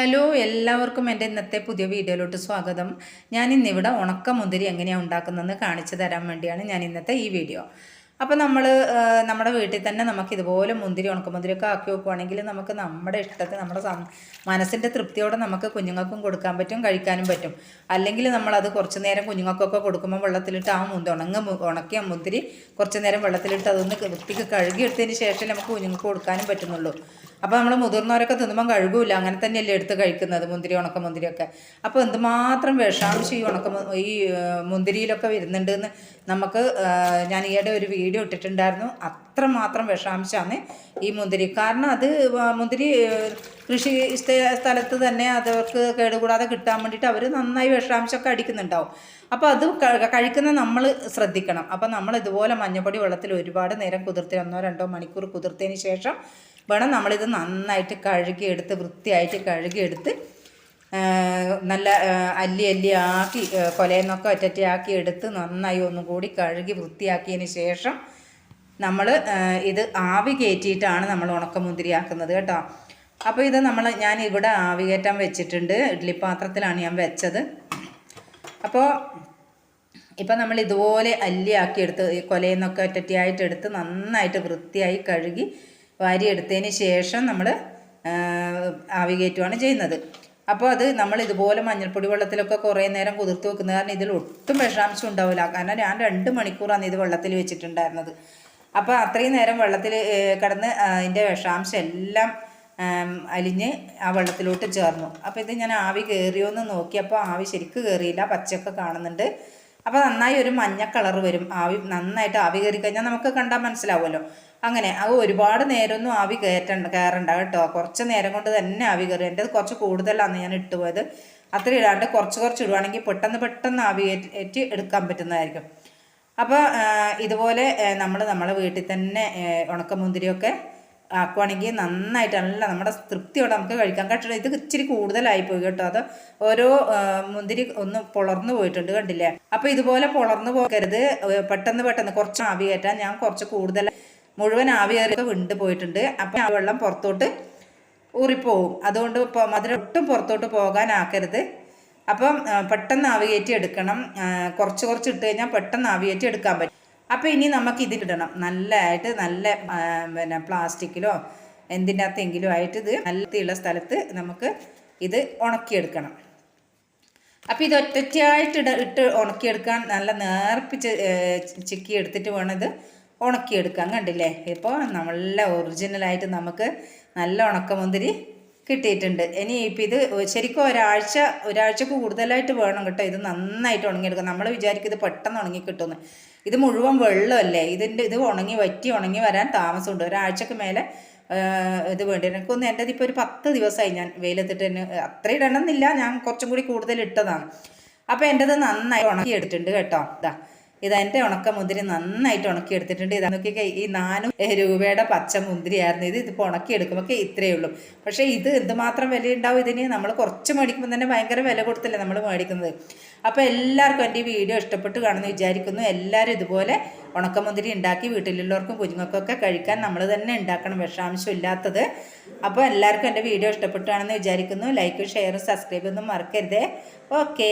Hello എല്ലാവർക്കും എന്റെ ഇന്നത്തെ പുതിയ വീഡിയോയിലോട്ട് സ്വാഗതം. ഞാൻ ഇന്നിവിടെ ഉണക്ക മുന്തിരി എങ്ങനെയാണ് ഉണ്ടാക്കുന്നതെന്ന് കാണിച്ചു തരാൻ വേണ്ടിയാണ് ഞാൻ ഇന്നത്തെ ഈ വീഡിയോ. അപ്പോൾ നമ്മൾ നമ്മുടെ വീട്ടിൽ തന്നെ നമുക്ക് ഇതുപോലെ മുന്തിരി ഉണക്കമുന്തിരിയൊക്കെ ആക്കി വെക്കുവാണെങ്കിൽ നമുക്ക് നമ്മുടെ ഇഷ്ടത്തിന് നമ്മുടെ മനസ്സിന്റെ തൃപ്തിയോടെ നമുക്ക് കുഞ്ഞുങ്ങൾക്കും കൊടുക്കാൻ പറ്റും കഴിക്കാനും പറ്റും. അല്ലെങ്കിൽ നമ്മളത് കുറച്ച് നേരം കുഞ്ഞുങ്ങൾക്കൊക്കെ കൊടുക്കുമ്പോൾ വെള്ളത്തിലിട്ട് ആ മുന്തി ഉണങ്ങ ഉണക്കിയ മുന്തിരി കുറച്ച് നേരം വെള്ളത്തിലിട്ട് അതൊന്ന് വൃത്തിക്ക് കഴുകിയെടുത്തതിന് ശേഷം നമുക്ക് കുഞ്ഞുങ്ങൾക്ക് കൊടുക്കാനും പറ്റുന്നുള്ളൂ. അപ്പോൾ നമ്മൾ മുതിർന്നവരൊക്കെ തിന്നുമ്പോൾ കഴുകൂല. അങ്ങനെ തന്നെയല്ലേ എടുത്ത് കഴിക്കുന്നത് മുന്തിരി ഉണക്ക മുന്തിരിയൊക്കെ. അപ്പോൾ എന്തുമാത്രം വിഷാംശം ഈ ഉണക്ക ഈ മുന്തിരിയിലൊക്കെ വരുന്നുണ്ട് എന്ന് നമുക്ക് ഞാൻ ഈയിടെ ഒരു വീഡിയോ ഇട്ടിട്ടുണ്ടായിരുന്നു. അത്രമാത്രം വിഷാംശമാണ് ഈ മുന്തിരി. കാരണം അത് മുന്തിരി കൃഷി സ്ഥ- സ്ഥലത്ത് തന്നെ അതവർക്ക് കേടുകൂടാതെ കിട്ടാൻ വേണ്ടിയിട്ട് അവർ നന്നായി വിഷാംശമൊക്കെ അടിക്കുന്നുണ്ടാവും. അപ്പോൾ അത് കഴിക്കുന്ന നമ്മൾ ശ്രദ്ധിക്കണം. അപ്പോൾ നമ്മൾ ഇതുപോലെ മഞ്ഞപ്പൊടി വെള്ളത്തിൽ ഒരുപാട് നേരം കുതിർത്തി ഒന്നോ രണ്ടോ മണിക്കൂർ കുതിർത്തതിന് ശേഷം വേണം നമ്മളിത് നന്നായിട്ട് കഴുകിയെടുത്ത് വൃത്തിയായിട്ട് കഴുകിയെടുത്ത് നല്ല അല്ലി അല്ലി ആക്കി കൊലയെന്നൊക്കെ ഒറ്ററ്റയാക്കി എടുത്ത് നന്നായി ഒന്നും കൂടി കഴുകി വൃത്തിയാക്കിയതിന് ശേഷം നമ്മൾ ഇത് ആവി കയറ്റിയിട്ടാണ് നമ്മൾ ഉണക്കമുന്തിരി ആക്കുന്നത് കേട്ടോ. അപ്പോൾ ഇത് നമ്മൾ ഞാൻ ഇവിടെ ആവി കയറ്റാൻ വെച്ചിട്ടുണ്ട്. ഇഡ്ഡലി പാത്രത്തിലാണ് ഞാൻ വെച്ചത്. അപ്പോൾ ഇപ്പം നമ്മൾ ഇതുപോലെ അല്ലിയാക്കി ഈ കൊലയിൽ നിന്നൊക്കെ ഒറ്റയായിട്ട് എടുത്ത് നന്നായിട്ട് വൃത്തിയായി കഴുകി വാരി എടുത്തതിന് ശേഷം നമ്മൾ ആവി കയറ്റുകയാണ് ചെയ്യുന്നത്. അപ്പോൾ അത് നമ്മൾ ഇതുപോലെ മഞ്ഞൾപ്പൊടി വെള്ളത്തിലൊക്കെ കുറേ നേരം കുതിർത്ത് വെക്കുന്നത് കാരണം ഇതിൽ ഒട്ടും വിഷാംശം ഉണ്ടാവില്ല. കാരണം ഞാൻ രണ്ട് മണിക്കൂറാണ് ഇത് വെള്ളത്തിൽ വെച്ചിട്ടുണ്ടായിരുന്നത്. അപ്പോൾ അത്രയും നേരം വെള്ളത്തിൽ കിടന്ന് അതിന്റെ വിഷാംശം എല്ലാം അലിഞ്ഞ് ആ വെള്ളത്തിലോട്ട് ചേർന്നു. അപ്പോൾ ഇത് ഞാൻ ആവി കയറിയോ എന്ന് നോക്കിയപ്പോൾ ആവി ശരിക്ക് കയറിയില്ല. പച്ചയൊക്കെ കാണുന്നുണ്ട്. അപ്പോൾ നന്നായി ഒരു മഞ്ഞ കളർ വരും. ആവി നന്നായിട്ട് ആവി കയറി കഴിഞ്ഞാൽ നമുക്ക് കണ്ടാൽ മനസ്സിലാവുമല്ലോ. അങ്ങനെ അത് ഒരുപാട് നേരമൊന്നും ആവി കയറ്റണ്ട കയറണ്ട കേട്ടോ. കുറച്ച് നേരം കൊണ്ട് തന്നെ ആവി കയറി. എന്റെ കുറച്ച് കൂടുതലാണ് ഞാൻ ഇട്ടുപോയത്. അത്ര ഇടാണ്ട് കുറച്ച് കുറച്ച് ഇടുവാണെങ്കിൽ പെട്ടെന്ന് പെട്ടെന്ന് ആവി കയറ്റി എടുക്കാൻ പറ്റുന്നതായിരിക്കും. അപ്പോൾ ഇതുപോലെ നമ്മൾ നമ്മളെ വീട്ടിൽ തന്നെ ഉണക്കമുന്തിരിയൊക്കെ ആക്കുവാണെങ്കിൽ നന്നായിട്ട് നല്ല നമ്മുടെ തൃപ്തിയോടെ നമുക്ക് കഴിക്കാം. കേട്ടോ ഇത് ഇച്ചിരി കൂടുതലായി പോയി കേട്ടോ. അത് ഓരോ മുന്തിരി ഒന്ന് പുളർന്നു പോയിട്ടുണ്ട് കണ്ടില്ലേ? അപ്പോൾ ഇതുപോലെ പുളർന്നു പോകരുത്. പെട്ടെന്ന് പെട്ടെന്ന് കുറച്ച് ആവി കയറ്റാൻ ഞാൻ കുറച്ച് കൂടുതൽ മുഴുവൻ ആവി കയറിയൊക്കെ വിണ്ട് പോയിട്ടുണ്ട്. അപ്പം ആ വെള്ളം പുറത്തോട്ട് ഊറിപ്പോവും. അതുകൊണ്ട് ഇപ്പോൾ മധുരം ഒട്ടും പുറത്തോട്ട് പോകാനാക്കരുത്. അപ്പം പെട്ടെന്ന് ആവിയേറ്റി എടുക്കണം. കുറച്ച് കുറച്ച് ഇട്ട് കഴിഞ്ഞാൽ പെട്ടെന്ന് ആവിയേറ്റി എടുക്കാൻ പറ്റും. അപ്പോൾ ഇനി നമുക്ക് ഇതിലിടണം നല്ലതായിട്ട് നല്ല പിന്നെ പ്ലാസ്റ്റിക്കിലോ എന്തിന്റെ അകത്തെങ്കിലും ആയിട്ട് ഇത് നല്ല സ്ഥലത്ത് നമുക്ക് ഇത് ഉണക്കിയെടുക്കണം. അപ്പോൾ ഇത് ഒറ്റയ്ക്കായിട്ട് ഇട ഇട്ട് ഉണക്കിയെടുക്കാൻ നല്ല നേർപ്പിച്ച് ചിക്കി എടുത്തിട്ട് വേണം ഇത് ഉണക്കിയെടുക്കാൻ. കണ്ടില്ലേ? ഇപ്പോൾ നല്ല ഒറിജിനലായിട്ട് നമുക്ക് നല്ല ഉണക്കമുന്തിരി കിട്ടിയിട്ടുണ്ട്. ഇനി ഇപ്പം ഇത് ശരിക്കും ഒരാഴ്ച ഒരാഴ്ചക്ക് കൂടുതലായിട്ട് വേണം കേട്ടോ ഇത് നന്നായിട്ട് ഉണങ്ങിയെടുക്കാം നമ്മൾ വിചാരിക്കും ഇത് പെട്ടെന്ന് ഉണങ്ങി കിട്ടുമെന്ന്. ഇത് മുഴുവൻ വെള്ളമല്ലേ? ഇതിന്റെ ഇത് ഉണങ്ങി വറ്റി ഉണങ്ങി വരാൻ താമസമുണ്ട്. ഒരാഴ്ചക്ക് മേലെ ഇത് വേണ്ടി എനിക്കൊന്ന് എന്റെ ഇപ്പോൾ ഒരു പത്ത് ദിവസമായി ഞാൻ വെയിലത്തിട്ട് തന്നെ അത്ര ഇടണമെന്നില്ല. ഞാൻ കുറച്ചും കൂടി കൂടുതൽ ഇട്ടതാണ്. അപ്പോൾ എന്റെത് നന്നായി ഉണക്കി എടുത്തിട്ടുണ്ട് കേട്ടോ. ഇതാ ഇത് എന്റെ ഉണക്ക മുന്തിരി നന്നായിട്ട് ഉണക്കി എടുത്തിട്ടുണ്ട് ഇതാ നോക്കിയൊക്കെ ഈ നാനും രൂപയുടെ പച്ച മുന്തിരിയായിരുന്നു. ഇത് ഇതിപ്പോൾ ഉണക്കി എടുക്കുമ്പോൾ ഇത്രയേ ഉള്ളൂ. പക്ഷേ ഇത് എന്തുമാത്രം വില ഉണ്ടാവും ഇതിന്? നമ്മൾ കുറച്ച് മേടിക്കുമ്പോൾ തന്നെ ഭയങ്കര വില കൊടുത്തല്ലേ നമ്മൾ മേടിക്കുന്നത്? അപ്പോൾ എല്ലാവർക്കും എന്റെ ഈ വീഡിയോ ഇഷ്ടപ്പെട്ട് കാണുമെന്ന് വിചാരിക്കുന്നു. എല്ലാവരും ഇതുപോലെ ഉണക്കമുന്തിരി ഉണ്ടാക്കി വീട്ടിലുള്ളവർക്കും കുഞ്ഞുങ്ങൾക്കൊക്കെ കഴിക്കാൻ നമ്മൾ തന്നെ ഉണ്ടാക്കണം വിഷാംശം ഇല്ലാത്തത്. അപ്പോൾ എല്ലാവർക്കും എന്റെ വീഡിയോ ഇഷ്ടപ്പെട്ടു ഇഷ്ടപ്പെട്ടാണെന്ന് വിചാരിക്കുന്നു. ലൈക്ക് ഷെയർ സബ്സ്ക്രൈബ് ഒന്നും മറക്കരുതേ. ഓക്കേ.